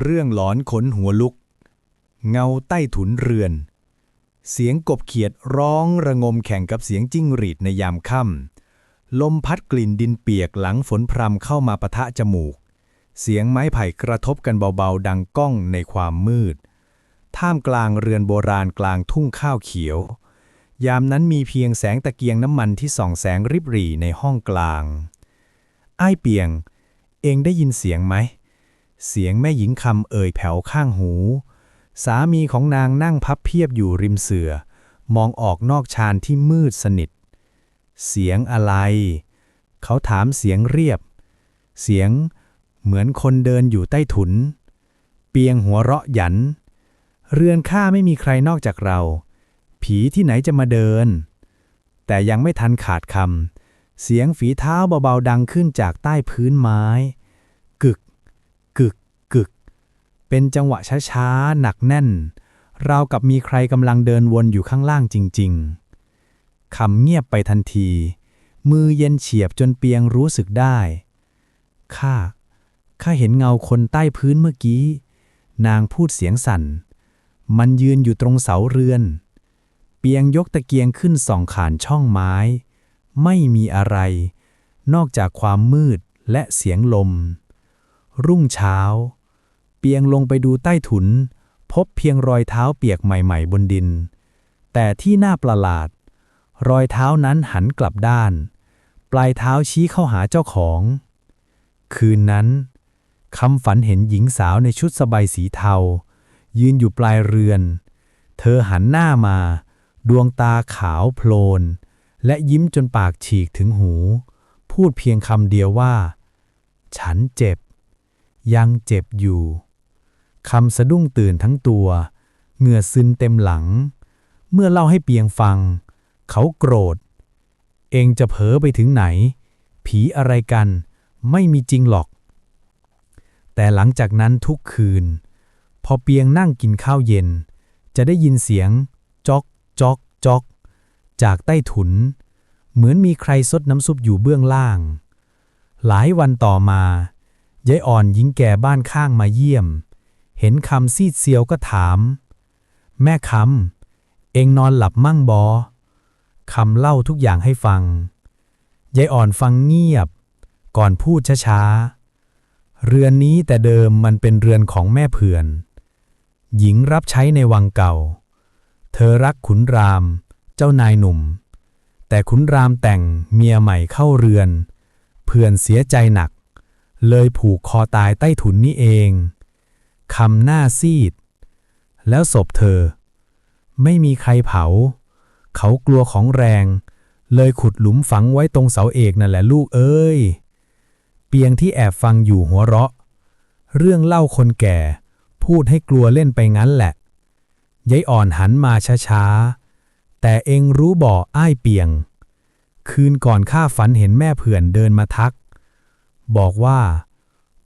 เรื่องหลอนขนหัวลุก เงาใต้ถุนเรือน เสียงกบเขียดร้องระงมแข่งกับเสียงจิ้งหรีดในยามค่ำลมพัดกลิ่นดินเปียกหลังฝนพรำเข้ามาปะทะจมูก เสียงไม้ไผ่กระทบกันเบาๆ ดังก้องในความมืด ท่ามกลางเรือนโบราณกลางทุ่งข้าวเขียว ยามนั้นมีเพียงแสงตะเกียงน้ำมันที่ส่องแสงริบหรี่ในห้องกลาง อ้ายเปียง เองได้ยินเสียงไหม เสียงแม่หญิงคำเอ่ยแผ่วข้างหู สามีของนางนั่งพับเพียบอยู่ริมเสือ มองออกนอกชานที่มืดสนิท เสียงอะไร เขาถามเสียงเรียบ เสียงเหมือนคนเดินอยู่ใต้ถุน เปียงหัวเราะหยัน เรือนข้าไม่มีใครนอกจากเรา ผีที่ไหนจะมาเดิน แต่ยังไม่ทันขาดคำเสียงฝีเท้าเบาๆดังขึ้นจากใต้พื้นไม้ กึก กึก กึก เป็นจังหวะช้าๆ หนักแน่น ราวกับมีใครกำลังเดินวนอยู่ข้างล่างจริง ๆ คำเงียบไปทันที มือเย็นเฉียบจนเปียงรู้สึกได้ ข้า ข้าเห็นเงาคนใต้พื้นเมื่อกี้ นางพูดเสียงสั่น มันยืนอยู่ตรงเสาเรือน เปียงยกตะเกียงขึ้นส่องขานช่องไม้ ไม่มีอะไร นอกจากความมืดและเสียงลม รุ่งเช้า เปียงลงไปดูใต้ถุน พบเพียงรอยเท้าเปียกใหม่ๆบนดิน แต่ที่น่าประหลาด รอยเท้านั้นหันกลับด้าน ปลายเท้าชี้เข้าหาเจ้าของ คืนนั้นคำฝันเห็นหญิงสาวในชุดสบายสีเทา ยืนอยู่ปลายเรือน เธอหันหน้ามา ดวงตาขาวโพลน และยิ้มจนปากฉีกถึงหู พูดเพียงคำเดียวว่า ฉันเจ็บ ยังเจ็บอยู่ คำสะดุ้งตื่นทั้งตัว เหงื่อซึนเต็มหลัง เมื่อเล่าให้เปียงฟัง เขาโกรธ เองจะเผลอไปถึงไหน ผีอะไรกัน ไม่มีจริงหรอก แต่หลังจากนั้นทุกคืน พอเปียงนั่งกินข้าวเย็น จะได้ยินเสียง จอกจอกจอก จากใต้ถุน เหมือนมีใครซดน้ำซุปอยู่เบื้องล่าง หลายวันต่อมายายอ่อนหญิงแก่บ้านข้างมาเยี่ยม เห็นคำซีดเซียวก็ถาม แม่คำ เองนอนหลับมั่งบอคำเล่าทุกอย่างให้ฟัง ยายอ่อนฟังเงียบ ก่อนพูดช้าๆ เรือนนี้แต่เดิมมันเป็นเรือนของแม่เผื่อน หญิงรับใช้ในวังเก่า เธอรักขุนราม เจ้านายหนุ่ม แต่ขุนรามแต่งเมียใหม่เข้าเรือนเพื่อนเสียใจหนัก เลยผูกคอตายใต้ถุนนี่เอง คำหน้าซีด แล้วศพเธอ ไม่มีใครเผา เขากลัวของแรง เลยขุดหลุมฝังไว้ตรงเสาเอกนั่นแหละลูกเอ้ย เปียงที่แอบฟังอยู่หัวเราะ เรื่องเล่าคนแก่ พูดให้กลัวเล่นไปงั้นแหละยายอ่อนหันมาช้าๆ แต่เองรู้บ่ออ้ายเปียง คืนก่อนข้าฝันเห็นแม่เผื่อนเดินมาทัก บอกว่า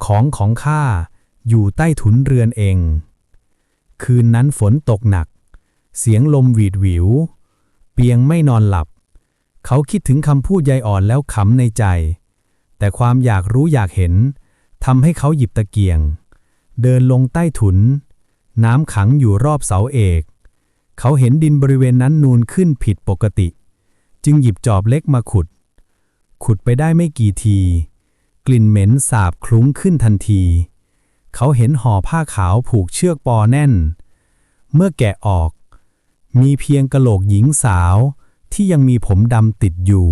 ของของข้า อยู่ใต้ถุนเรือนเอง คืนนั้นฝนตกหนัก เสียงลมหวีดหวิว เปียงไม่นอนหลับ เขาคิดถึงคำพูดยายอ่อนแล้วขำในใจ แต่ความอยากรู้อยากเห็นทำให้เขาหยิบตะเกียง เดินลงใต้ถุน น้ำขังอยู่รอบเสาเอก เขาเห็นดินบริเวณนั้นนูนขึ้นผิดปกติ จึงหยิบจอบเล็กมาขุด ขุดไปได้ไม่กี่ที กลิ่นเหม็นสาบคลุ้งขึ้นทันที เขาเห็นห่อผ้าขาวผูกเชือกปอแน่น เมื่อแกะออก มีเพียงกะโหลกหญิงสาวที่ยังมีผมดำติดอยู่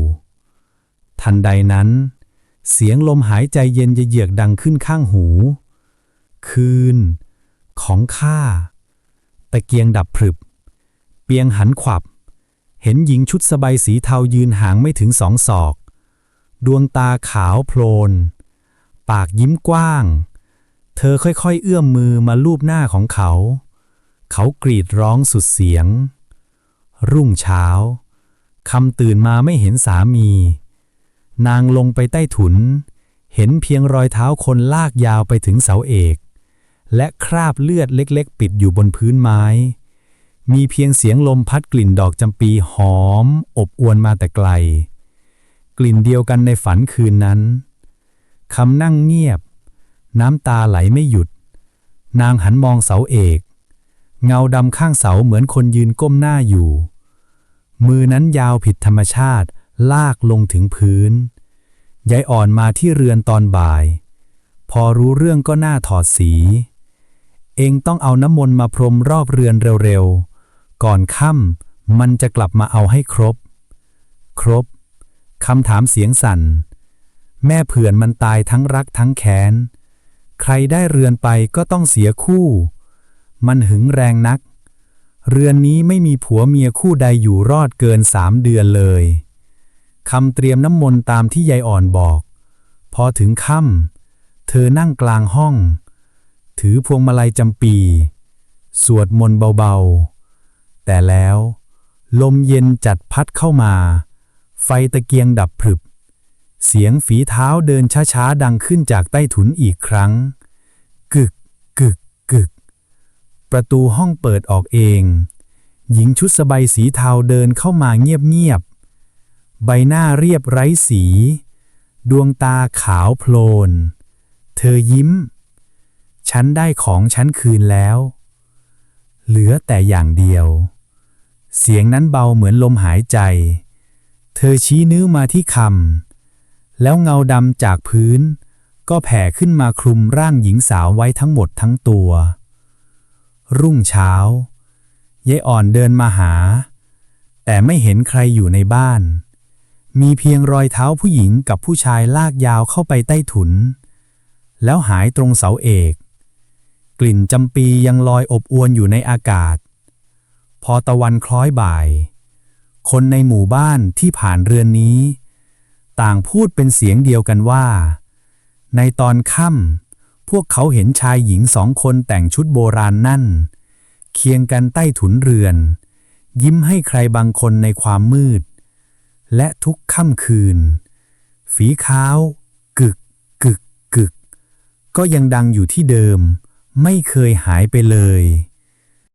ทันใดนั้น เสียงลมหายใจเย็นเยือกดังขึ้นข้างหู คืน ของข้าตะเกียงดับพรึบ เปียงหันขวับ เห็นหญิงชุดสบายสีเทายืนห่างไม่ถึงสองศอก ดวงตาขาวโพลน ปากยิ้มกว้าง เธอค่อยๆ เอื้อมมือมาลูบหน้าของเขา เขากรีดร้องสุดเสียง รุ่งเช้าคำตื่นมาไม่เห็นสามี นางลงไปใต้ถุน เห็นเพียงรอยเท้าคนลากยาวไปถึงเสาเอก และคราบเลือดเล็กๆ ปิดอยู่บนพื้นไม้ มีเพียงเสียงลมพัดกลิ่นดอกจำปีหอม อบอวนมาแต่ไกล กลิ่นเดียวกันในฝันคืนนั้นคำนั่งเงียบ น้ำตาไหลไม่หยุด นางหันมองเสาเอก เงาดำข้างเสาเหมือนคนยืนก้มหน้าอยู่ มือนั้นยาวผิดธรรมชาติ ลากลงถึงพื้น ยายอ่อนมาที่เรือนตอนบ่าย พอรู้เรื่องก็หน้าถอดสี เองต้องเอาน้ำมนต์มาพรมรอบเรือนเร็วๆ ก่อนค่ำมันจะกลับมาเอาให้ครบ ครบคำถามเสียงสั่น แม่เผื่อนมันตายทั้งรักทั้งแค้น ใครได้เรือนไปก็ต้องเสียคู่ มันหึงแรงนัก เรือนนี้ไม่มีผัวเมียคู่ใดอยู่รอดเกินสามเดือนเลย คำเตรียมน้ำมนต์ตามที่ยายอ่อนบอก พอถึงค่ำเธอนั่งกลางห้อง ถือพวงมาลัยจำปี สวดมนต์เบาๆ แต่แล้ว ลมเย็นจัดพัดเข้ามา ไฟตะเกียงดับพรึบ เสียงฝีเท้าเดินช้าๆดังขึ้นจากใต้ถุนอีกครั้ง กึก กึก กึก ประตูห้องเปิดออกเอง หญิงชุดสบายสีเทาเดินเข้ามาเงียบๆ ใบหน้าเรียบไร้สี ดวงตาขาวโพลน เธอยิ้ม ฉันได้ของฉันคืนแล้ว เหลือแต่อย่างเดียว เสียงนั้นเบาเหมือนลมหายใจ เธอชี้นิ้วมาที่คำ แล้วเงาดำจากพื้น ก็แผ่ขึ้นมาคลุมร่างหญิงสาวไว้ทั้งหมดทั้งตัว รุ่งเช้ายายอ่อนเดินมาหา แต่ไม่เห็นใครอยู่ในบ้าน มีเพียงรอยเท้าผู้หญิงกับผู้ชายลากยาวเข้าไปใต้ถุน แล้วหายตรงเสาเอก กลิ่นจำปียังลอยอบอวนอยู่ในอากาศ พอตะวันคล้อยบ่าย คนในหมู่บ้านที่ผ่านเรือนนี้ ต่างพูดเป็นเสียงเดียวกันว่า ในตอนค่ำพวกเขาเห็นชายหญิงสองคนแต่งชุดโบราณนั่น เคียงกันใต้ถุนเรือน ยิ้มให้ใครบางคนในความมืด และทุกค่ำคืน ฝีเท้ากึก กึก กึก ก็ยังดังอยู่ที่เดิม ไม่เคยหายไปเลย